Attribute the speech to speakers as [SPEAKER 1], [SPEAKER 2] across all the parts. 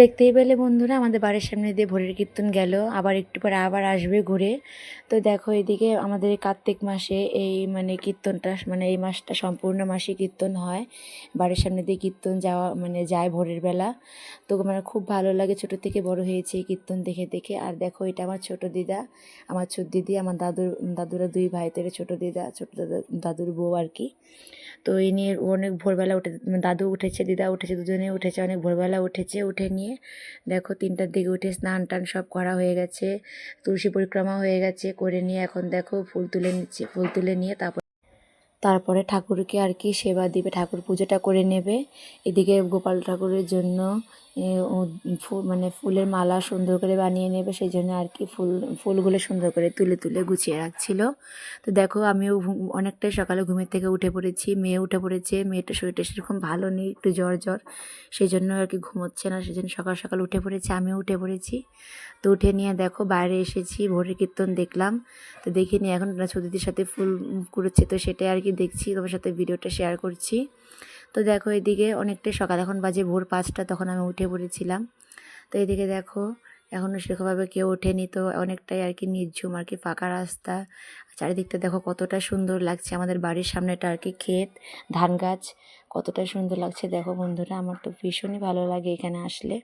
[SPEAKER 1] দেখতেই পেলে বন্ধুরা, আমাদের বাড়ির সামনে দিয়ে ভোরের কীর্তন গেল। আবার একটু পরে আবার আসবে ঘুরে। তো দেখো এদিকে আমাদের কার্তিক মাসে এই মানে কীর্তনটা মানে এই মাসটা সম্পূর্ণ মাসে কীর্তন হয়। বাড়ির সামনে দিয়ে কীর্তন যাওয়া মানে যায় ভোরের বেলা। তো মানে খুব ভালো লাগে, ছোট থেকে বড় হয়েছে এই কীর্তন দেখে দেখে। আর দেখো এটা আমার ছোট দিদা, আমার ছোট দিদি, আমার দাদুর, দাদুরা দুই ভাই ছোট দিদা, ছোট দাদা, দাদুর বউ আর কি। তো এই নিয়ে অনেক ভোরবেলা উঠে দাদু উঠেছে, দিদা উঠেছে দুজনে উঠেছে, অনেক ভোরবেলা উঠেছে, উঠে নিয়ে দেখো তিনটার দিকে উঠে স্নান টান সব করা হয়ে গেছে, তুলসী পরিক্রমা হয়ে গেছে, করে নিয়ে এখন দেখো ফুল তুলে নিচ্ছে, ফুল তুলে নিয়ে তারপর তারপরে ঠাকুরকে আর কি সেবা দিবে, ঠাকুর পুজোটা করে নেবে, এদিকে গোপাল ঠাকুরের জন্য মানে ফুলের মালা সুন্দর করে বানিয়ে নেবে, সেই জন্য আর কি ফুল, ফুলগুলো সুন্দর করে তুলে তুলে গুছিয়ে রাখছিল। তো দেখো, আমিও অনেকটাই সকালে ঘুমের থেকে উঠে পড়েছি, মেয়ে উঠে পড়েছে, মেয়েটা শরীরটা সেরকম ভালো নেই, একটু জ্বর জ্বর, সেই জন্য আর কি ঘুমোচ্ছে না, সেই জন্য সকাল সকাল উঠে পড়েছি, আমিও উঠে পড়েছি। তো উঠে নিয়ে দেখো, বাইরে এসেছি, ভোরের কীর্তন দেখলাম, তো দেখে নিয়ে এখন ছদিদির সাথে ফুল কুড়োচ্ছে, তো সেটাই আর কি দেখছি, তোমার সাথে ভিডিওটা শেয়ার করছি। তো দেখো এদিকে অনেকটাই সকাল, এখন বাজে ভোর পাঁচটা, তখন আমি উঠে পড়েছিলাম। তো এদিকে দেখো এখনও সেরকমভাবে কেউ ওঠেনি, তো অনেকটাই আর কি নির্ঝুম, আর কি ফাঁকা রাস্তা। চারিদিকটা দেখো কতটা সুন্দর লাগছে, আমাদের বাড়ির সামনেটা আর কি ক্ষেত ধান গাছ কতটা সুন্দর লাগছে। দেখো বন্ধুরা, আমার তো ভীষণই ভালো লাগে এখানে আসলে।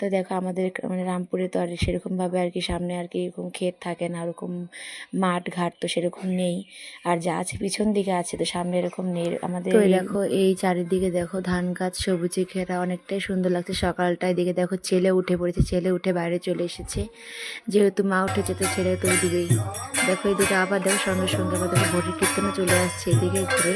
[SPEAKER 1] তো দেখো আমাদের মানে রামপুরে তো আর সেরকমভাবে আর কি সামনে আর কি এরকম ক্ষেত থাকে না ওরকম মাঠ ঘাট তো সেরকম নেই। আর যা আছে পিছন দিকে আছে তো সামনে এরকম নেই। আমাদের দেখো এই চারিদিকে দেখো ধান গাছ সবুজে ঘেরা অনেকটাই সুন্দর লাগছে। সকালটায় দিকে দেখো ছেলে উঠে পড়েছে ছেলে উঠে বাইরে চলে এসেছে। যেহেতু মা উঠেছে তো ছেলে তো দিবেই দেখো এদিকে আবার দেখো সঙ্গে সঙ্গে আবার দেখো ভোটের কীর্তনে চলে আসছে এদিকে ঘুরে।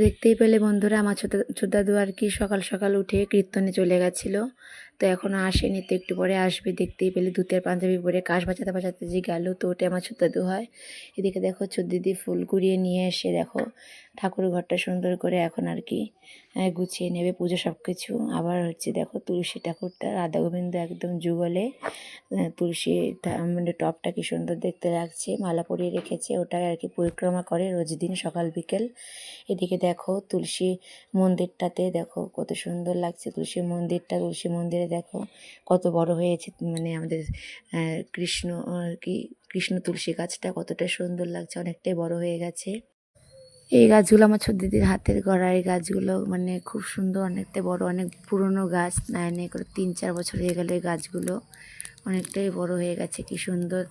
[SPEAKER 1] দেখতেই পেলে বন্ধুরা আমার ছোট ছোটাদু আর কি সকাল সকাল উঠে কীর্তনে চলে গেছিল। তো এখনও আসেনি, তো একটু পরে আসবে। দেখতেই পেলে দুতের পাঞ্জাবি পরে কাশ বাঁচাতে বাঁচাতে যে গেল, তো ওটা আমার ছোটাদু হয়। এদিকে দেখো দিদি ফুল কুড়িয়ে নিয়ে এসে দেখো ঠাকুর ঘরটা সুন্দর করে এখন আর কি গুছিয়ে নেবে পুজো সব কিছু আবার হচ্ছে দেখো তুলসী ঠাকুরটা, রাধা গোবিন্দ একদম যুগলে তুলসী মানে টপটা কি সুন্দর দেখতে লাগছে, মালা পরিয়ে রেখেছে ওটাই আর কি পরিক্রমা করে রোজ দিন সকাল, বিকেল। এদিকে দেখো তুলসী মন্দিরটাতে দেখো কত সুন্দর লাগছে, তুলসী মন্দিরটা, তুলসী মন্দিরে দেখো, কত বড় হয়েছে মানে আমাদের কৃষ্ণ কি, কৃষ্ণ তুলসী গাছটা কতটা সুন্দর লাগছে, অনেকটাই বড় হয়ে গেছে। এই গাছগুলো আমার ছোট দিদির হাতের গড়া, এই গাছগুলো মানে খুব সুন্দর অনেকটা বড়, অনেক পুরনো গাছ নাই নাই করে তিন চার বছর হয়ে গেল এই গাছগুলো, অনেকটাই বড় হয়ে গেছে, কি সুন্দর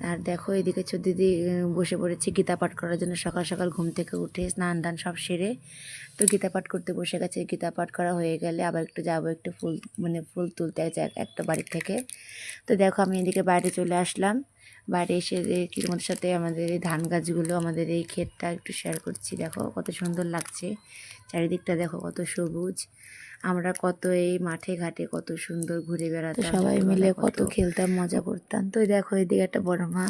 [SPEAKER 1] আর দেখো, এদিকে দিদি বসে পড়েছে গীতা পাঠ করার জন্য। সকাল সকাল ঘুম থেকে উঠে স্নান দান সব সেরে তো গীতা পাঠ করতে বসে গেছে। গীতা পাঠ করা হয়ে গেলে আবার একটু যাব, একটু ফুল মানে ফুল তুলতে এক- একটা বাড়ি থেকে। তো দেখো, আমি এদিকে বাইরে চলে আসলাম। বাইরে এসে দেখি সাথে আমাদের এই ধান গাছগুলো, আমাদের এই ক্ষেতটা একটু শেয়ার করছি। দেখো, কত সুন্দর লাগছে। চারিদিকটা দেখো, কত সবুজ। আমরা কত এই মাঠে ঘাটে কত সুন্দর ঘুরে বেড়াতাম সবাই মিলে কত খেলতাম মজা করতাম। তো দেখো এদিকে একটা বড় মা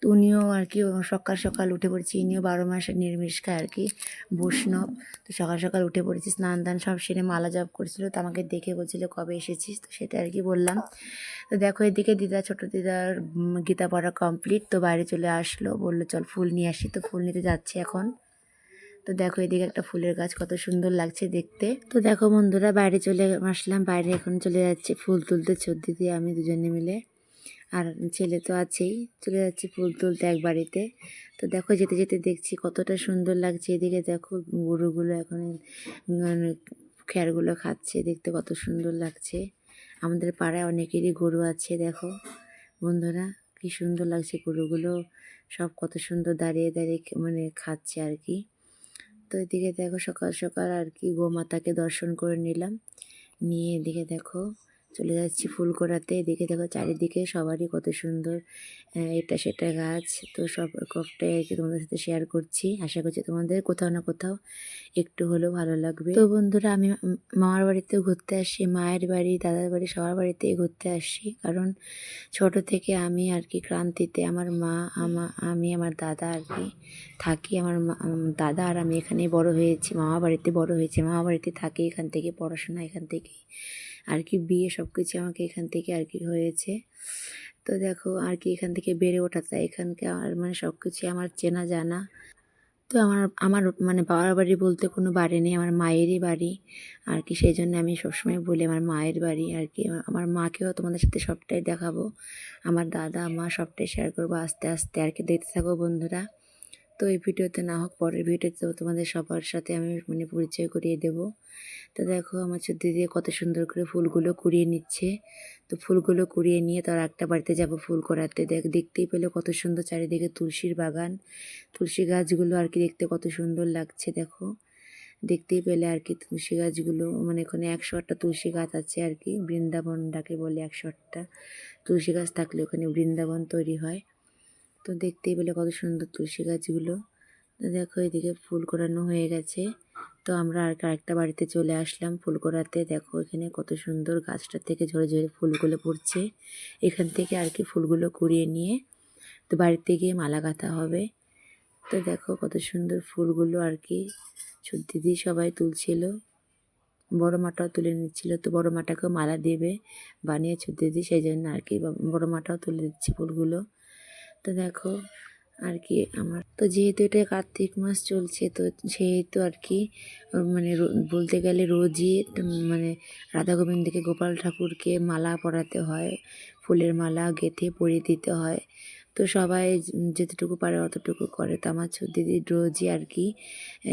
[SPEAKER 1] তো উনিও আর কি সকাল সকাল উঠে পড়েছি। ইনিও বারো মাসে নিরামিষ খায় আর কি বৈষ্ণব। তো সকাল সকাল উঠে পড়েছি স্নান দান সব সেরে মালা জপ করছিল। তো আমাকে দেখে বলছিল কবে এসেছিস? তো সেটা আর কি বললাম। তো দেখো এদিকে দিদা ছোট দিদার গীতা পড়া কমপ্লিট তো বাইরে চলে আসলো বলল চল ফুল নিয়ে আসি। তো ফুল নিতে যাচ্ছি এখন। তো দেখো এদিকে একটা ফুলের গাছ কত সুন্দর লাগছে দেখতে। তো দেখো বন্ধুরা, বাইরে চলে আসলাম, বাইরে এখন চলে যাচ্ছে ফুল তুলতে চোদ্দি দিয়ে আমি দুজনে মিলে। আর ছেলে তো আছেই, চলে যাচ্ছে ফুল তুলতে এক বাড়িতে। তো দেখো যেতে যেতে দেখছি কতটা সুন্দর লাগছে এদিকে দেখো গরুগুলো এখন খ্যারগুলো খাচ্ছে, দেখতে কত সুন্দর লাগছে। আমাদের পাড়ায় অনেকেরই গরু আছে, দেখো। বন্ধুরা, কি সুন্দর লাগছে গরুগুলো, সব কত সুন্দর দাঁড়িয়ে দাঁড়িয়ে মানে খাচ্ছে আর কি। তো এদিকে দেখো সকাল সকাল আর কি গোমাতাকে দর্শন করে নিলাম। নিয়ে এদিকে দেখো চলে যাচ্ছি ফুল করাতে এদিকে দেখো চারিদিকে সবারই কত সুন্দর এটা সেটা গাছ। তো সব কপটাই তোমাদের সাথে শেয়ার করছি। আশা করছি তোমাদের কোথাও না কোথাও একটু হলেও ভালো লাগবে। তো বন্ধুরা, আমি মামার বাড়িতেও ঘুরতে আসি, মায়ের বাড়ি, দাদার বাড়ি, সবার বাড়িতেই ঘুরতে আসি। কারণ ছোট থেকে আমি আর কি ক্রান্তিতে আমার মা, আমা, আমি, আমার দাদা আর কি থাকি। আমার দাদা আর আমি এখানেই বড় হয়েছি, মামা বাড়িতে বড় হয়েছি। মামা বাড়িতে থাকি এখান থেকে, পড়াশোনা এখান থেকে আর কি বিয়ে সব কিছু আমাকে এখান থেকে আর কি হয়েছে। তো দেখো আর কি এখান থেকে বেড়ে ওঠা তাই আর মানে সব কিছুই আমার চেনা জানা। তো আমার আমার মানে বাবার বাড়ি বলতে কোনো বাড়ি নেই, আমার মায়েরই বাড়ি। আর কি সেই জন্য আমি সবসময় বলি আমার মায়ের বাড়ি। আর কি আমার মাকেও তোমাদের সাথে সবটাই দেখাবো। আমার দাদা, মা সবটাই শেয়ার করব আস্তে আস্তে। আর কি দেখতে থাকো বন্ধুরা। তো এই ভিডিওতে না হোক, পরের ভিডিওতে তোমাদের সবার সাথে আমি মানে পরিচয় করিয়ে দেবো। তো দেখো, আমার চুদ্দি দিয়ে কত সুন্দর করে ফুলগুলো কুড়িয়ে নিচ্ছে। তো ফুলগুলো কুড়িয়ে নিয়ে তার একটা বাড়িতে যাব ফুল করাতে। দেখ, দেখতেই পেলে কত সুন্দর চারিদিকে তুলসীর বাগান। তুলসী গাছগুলো আর কি দেখতে কত সুন্দর লাগছে, দেখো। দেখতেই পেলে আর কি তুলসী গাছগুলো মানে এখানে একশো আটটা তুলসী গাছ আছে আর কি বৃন্দাবন ডাকে বলে একশো আটটা তুলসী গাছ থাকলে ওখানে বৃন্দাবন তৈরি হয়। তো দেখতেই পেলে কত সুন্দর তুলসী গাছগুলো। তো দেখো এদিকে ফুল করানো হয়ে গেছে। তো আমরা আর আরেকটা বাড়িতে চলে আসলাম ফুল করাতে। দেখো এখানে কত সুন্দর গাছটা থেকে ঝরে ঝরে ফুলগুলো পড়ছে। এখান থেকে আর কি ফুলগুলো কুড়িয়ে নিয়ে তো বাড়িতে গিয়ে মালা গাঁথা হবে। তো দেখো কত সুন্দর ফুলগুলো আর কি। দিদি সবাই তুলছিল। বড় মাটাও তুলে নিচ্ছিল। তো বড় মাটাকেও মালা দেবে বানিয়ে দিদি, সেই জন্য আর কি বড় মাটাও তুলে দিচ্ছে ফুলগুলো। তো দেখো আর কি আমার। তো যেহেতু এটা কার্তিক মাস চলছে, তো সেহেতু আর কি মানে বলতে গেলে রোজই মানে রাধা গোবিন্দকে গোপাল ঠাকুরকে মালা পরাতে হয়, ফুলের মালা গেঁথে পরিয়ে দিতে হয়। তো সবাই যেতটুকু পারে অতটুকু করে। তো আমার দিদি রোজই আর কি,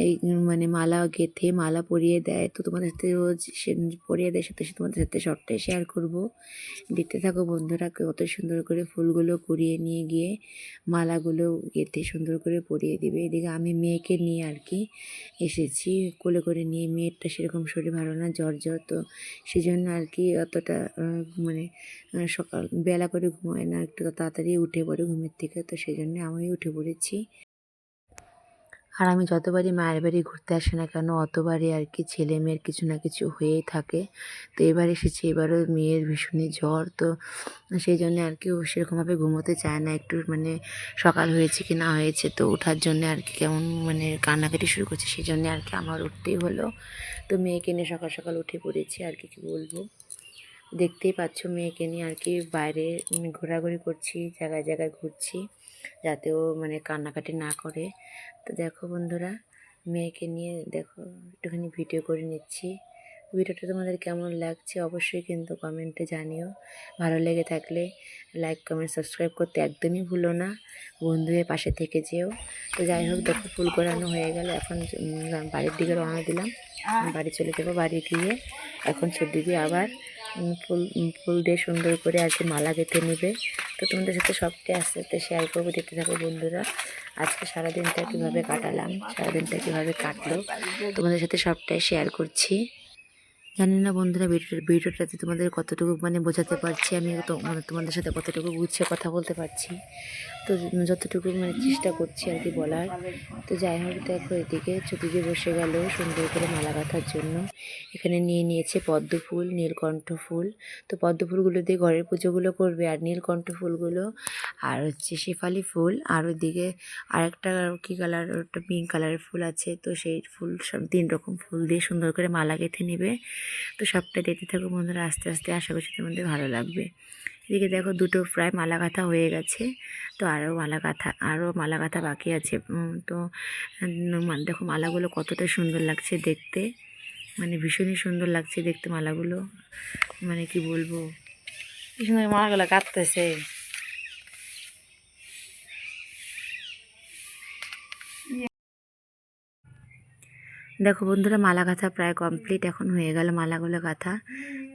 [SPEAKER 1] এই মানে মালা গেঁথে মালা পরিয়ে দেয়। তো তোমাদের সাথে রোজ সে, পরিয়ে দেয়, সাথে তোমাদের সাথে সবটাই শেয়ার করব। দেখতে থাকো বন্ধুরা কত সুন্দর করে ফুলগুলো কুড়িয়ে নিয়ে গিয়ে মালাগুলো গেঁথে সুন্দর করে পরিয়ে দিবে। এদিকে আমি মেয়েকে নিয়ে আর কি এসেছি, কোলে করে নিয়ে। মেয়েরটা সেরকম শরীর ভালো না, জ্বর জ্বর। তো সেই জন্য আর কি অতটা মানে সকাল, বেলা করে ঘুমায় না, একটু তাড়াতাড়ি উঠে পড়ে। ঘুমের থেকে তো সেই জন্য আমি উঠে পড়েছি। আর আমি যতবারই মায়ের বাড়ি ঘুরতে আসি না কেন, অতবারই আর কি ছেলে মেয়ের কিছু না কিছু হয়েই থাকে। তো এবার এসেছি, এবারও মেয়ের ভীষণই জ্বর, তো সেই জন্য আর কি ও সেরকমভাবে ঘুমোতে চায় না। একটু মানে সকাল হয়েছে কি না হয়েছে, তো ওঠার জন্য আর কি কেমন মানে কান্নাকাটি শুরু করছে, সেই জন্য আর কি আমার উঠতেই হলো। তো মেয়েকে নিয়ে সকাল সকাল উঠে পড়েছি, আর কি কী বলব। দেখতেই পাচ্ছ মেয়েকে নিয়ে আর কি। বাইরে ঘোরাঘুরি করছি জায়গায় জায়গায় ঘুরছি যাতে ও মানে কান্নাকাটি না করে। তো দেখো বন্ধুরা মেয়েকে নিয়ে দেখো একটুখানি ভিডিও করে নিচ্ছি। ভিডিওটা তোমাদের কেমন লাগছে অবশ্যই কিন্তু কমেন্টে জানিও। ভালো লেগে থাকলে লাইক কমেন্ট সাবস্ক্রাইব করতে একদমই ভুলো না। বন্ধু হয়ে পাশে থেকে যেও। তো যাই হোক দেখো ফুল করানো হয়ে গেল। এখন বাড়ির দিকে রওনা দিলাম। বাড়ি চলে যাব বাড়ি গিয়ে। এখন দিদি আবার উম, ফুল ফুল দিয়ে সুন্দর করে আর কি মালা গেঁথে নেবে। তো তোমাদের সাথে সবটাই আস্তে আস্তে শেয়ার করব, দেখতে থাকো বন্ধুরা। আজকে সারাদিনটা কীভাবে কাটালাম, সারাদিনটা কীভাবে কাটলো, তোমাদের সাথে সবটাই শেয়ার করছি। জানি না বন্ধুরা ভিডিও ভিডিওটাতে তোমাদের কতটুকু মানে বোঝাতে পারছি, আমি মানে তোমাদের সাথে কতটুকু গুছিয়ে কথা বলতে পারছি। তো যতটুকু মানে চেষ্টা করছি আর কি বলার। তো যাই হোক, দেখো এদিকে চতুর্দিকে বসে গেল সুন্দর করে মালা গাঁথার জন্য। এখানে নিয়ে নিয়েছে পদ্ম ফুল, নীলকণ্ঠ ফুল। তো পদ্ম ফুলগুলো দিয়ে ঘরের পুজোগুলো করবে আর নীলকণ্ঠ ফুলগুলো আর হচ্ছে শেফালি ফুল। আর ওইদিকে আরেকটা কী কালার, ওটা পিঙ্ক কালারের ফুল আছে। তো সেই ফুল সব তিন রকম ফুল দিয়ে সুন্দর করে মালা গেঁথে নেবে। তো সবটা দেখতে থাকো বন্ধুরা, আস্তে আস্তে আশা করছি তোমাদের ভালো লাগবে। এদিকে দেখো দুটো প্রায় মালা গাঁথা হয়ে গেছে, তো আরও মালা গাঁথা আরও মালা গাঁথা বাকি আছে। তো দেখো মালাগুলো কতটা সুন্দর লাগছে দেখতে। মানে ভীষণই সুন্দর লাগছে দেখতে মালাগুলো। মানে কি বলব? সুন্দর মালাগুলো কাটতেছে দেখো বন্ধুরা, মালা গাঁথা প্রায় কমপ্লিট এখন হয়ে গেল মালাগুলো গাঁথা।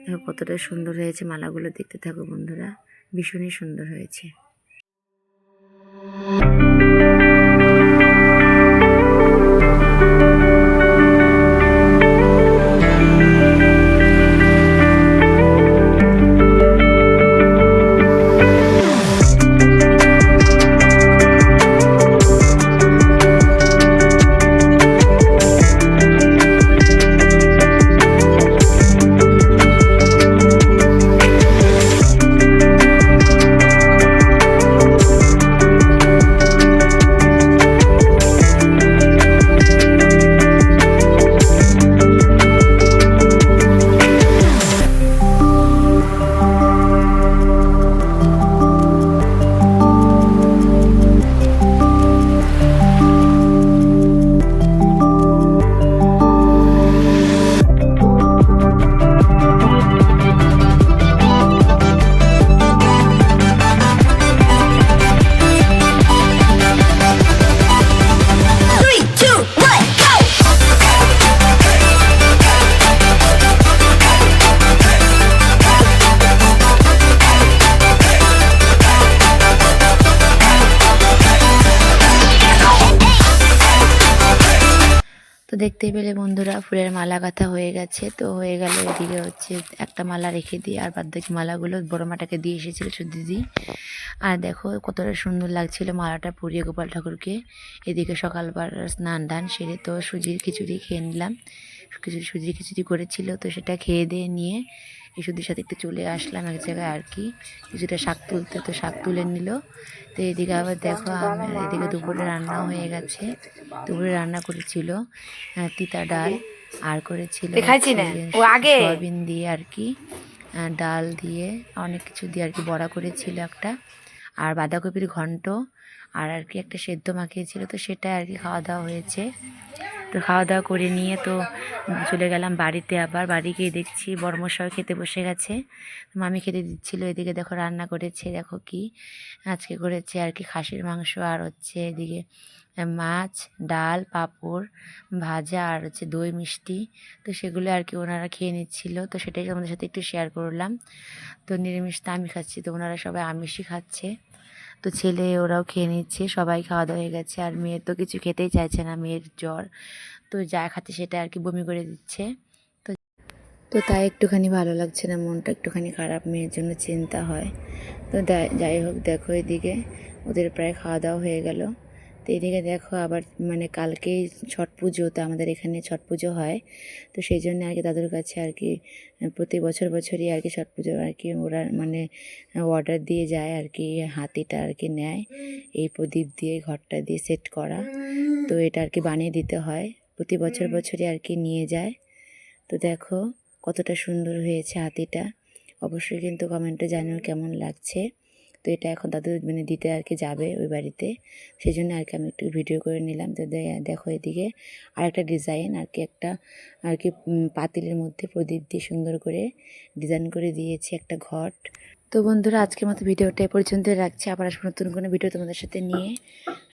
[SPEAKER 1] দেখো কতটা সুন্দর হয়েছে মালাগুলো দেখতে থাকো বন্ধুরা, ভীষণই সুন্দর হয়েছে। দেখতেই পেলে বন্ধুরা ফুলের মালা গাঁথা হয়ে গেছে। তো হয়ে গেল এদিকে হচ্ছে একটা মালা রেখে দিই আর বাদ মালাগুলো বড়ো মাটাকে দিয়ে এসেছিল দিদি। আর দেখো কতটা সুন্দর লাগছিল মালাটা পরিয়ে গোপাল ঠাকুরকে। এদিকে সকালবার স্নান দান সেরে তো সুজির খিচুড়ি খেয়ে নিলাম। খিচুড়ি সুজির খিচুড়ি করেছিল তো সেটা খেয়ে দিয়ে নিয়ে ইসুদের সাথে একটু চলে আসলাম এক জায়গায় আর কি। কিছুটা শাক তুলতে তো শাক তুলে নিল। তো এদিকে আবার দেখো এদিকে দুপুরে রান্না হয়ে গেছে। দুপুরে রান্না করেছিল তিতা ডাল আর করেছিল। সয়াবিন দিয়ে আর কি ডাল দিয়ে অনেক কিছু দিয়ে আর কি বড়া করেছিল একটা। আর বাঁধাকপির ঘন্ট আর আর কি একটা সেদ্ধ মাখিয়েছিল তো সেটা আর কি খাওয়া দাওয়া হয়েছে। তো খাওয়া দাওয়া করে নিয়ে তো চলে গেলাম বাড়িতে আবার। বাড়ি গিয়ে দেখছি বর্মশাও খেতে বসে গেছে। মামি খেতে দিচ্ছিল, এদিকে দেখো রান্না করেছে, দেখো কি আজকে করেছে আর কি, খাসির মাংস আর হচ্ছে এদিকে মাছ, ডাল, পাঁপড় ভাজা আর হচ্ছে দই, মিষ্টি। তো সেগুলো আর কি ওনারা খেয়ে নিচ্ছিল। তো সেটাই তোমাদের সাথে একটু শেয়ার করলাম। তো নিরামিষ তো আমি খাচ্ছি, তো ওনারা সবাই আমিষই খাচ্ছে। তো ছেলে, ওরাও খেয়ে নিচ্ছে, সবাই খাওয়া দাওয়া হয়ে গেছে। আর মেয়ের তো কিছু খেতেই চাইছে না, মেয়ের জ্বর। তো যা খাতে সেটা আর কি বমি করে দিচ্ছে। তো তো তাই একটুখানি ভালো লাগছে না, মনটা একটুখানি খারাপ, মেয়ের জন্য চিন্তা হয়। তো যাই হোক, দেখো এদিকে। ওদের প্রায় খাওয়া দাওয়া হয়ে গেল। তো এদিকে দেখো আবার মানে কালকেই ছট পুজো, তো আমাদের এখানে ছট পুজো হয়। তো সেই জন্য আর কি দাদুর কাছে আর কি প্রতি বছর বছরই আর কি ছট পুজো আর কি ওরা মানে অর্ডার দিয়ে যায় আর কি, হাতিটা আর কি নেয়। এই প্রদীপ দিয়ে, ঘরটা দিয়ে সেট করা। তো এটা আর কি বানিয়ে দিতে হয়। প্রতি বছর বছরই আর কি নিয়ে যায়। তো দেখো কতটা সুন্দর হয়েছে হাতিটা। অবশ্যই কিন্তু কমেন্টে জানিও কেমন লাগছে। তো এটা এখন দাদু মানে দিতে আর কি যাবে ওই বাড়িতে। সেই জন্য আর কি আমি একটু ভিডিও করে নিলাম। তো দেখো এদিকে আর একটা ডিজাইন আর কি একটা, আর কি পাতিলের মধ্যে প্রদীপ দিয়ে সুন্দর করে ডিজাইন করে দিয়েছি একটা ঘট। তো বন্ধুরা, আজকের মতো ভিডিওটা এ পর্যন্ত রাখছি। আবার আসব নতুন কোনো ভিডিও তোমাদের সাথে নিয়ে।